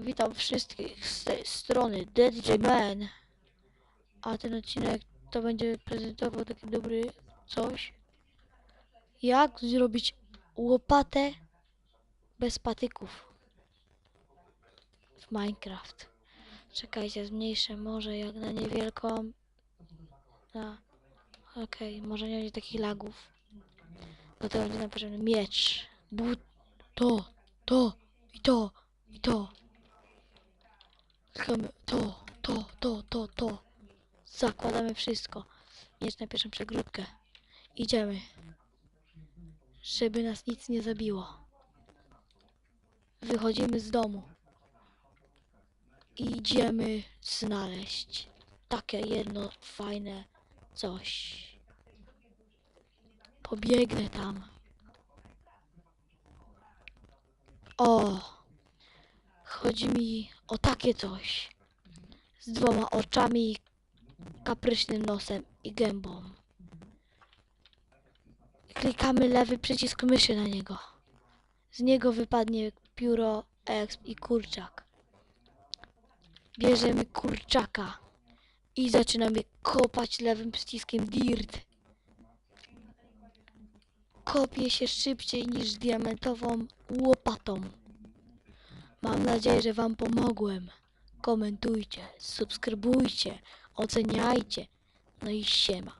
Witam wszystkich z tej strony DJ Man. A ten odcinek to będzie prezentował taki dobry coś. Jak zrobić łopatę bez patyków w Minecraft. Czekajcie, zmniejszę może jak na niewielką. Na... Okej, może nie będzie takich lagów. Do tego będzie nam potrzebny miecz. But, to, to i to i to. To, to, to, to, to. Zakładamy wszystko. Miecz na pierwszą przegródkę. Idziemy. Żeby nas nic nie zabiło. Wychodzimy z domu. Idziemy znaleźć takie jedno fajne coś. Pobiegnę tam. O! Chodzi mi o takie coś. Z dwoma oczami, kapryśnym nosem i gębą. Klikamy lewy przycisk myszy na niego. Z niego wypadnie pióro, exp i kurczak. Bierzemy kurczaka i zaczynamy kopać lewym przyciskiem dirt. Kopie się szybciej niż diamentową łopatą. Mam nadzieję, że Wam pomogłem. Komentujcie, subskrybujcie, oceniajcie. No i siema.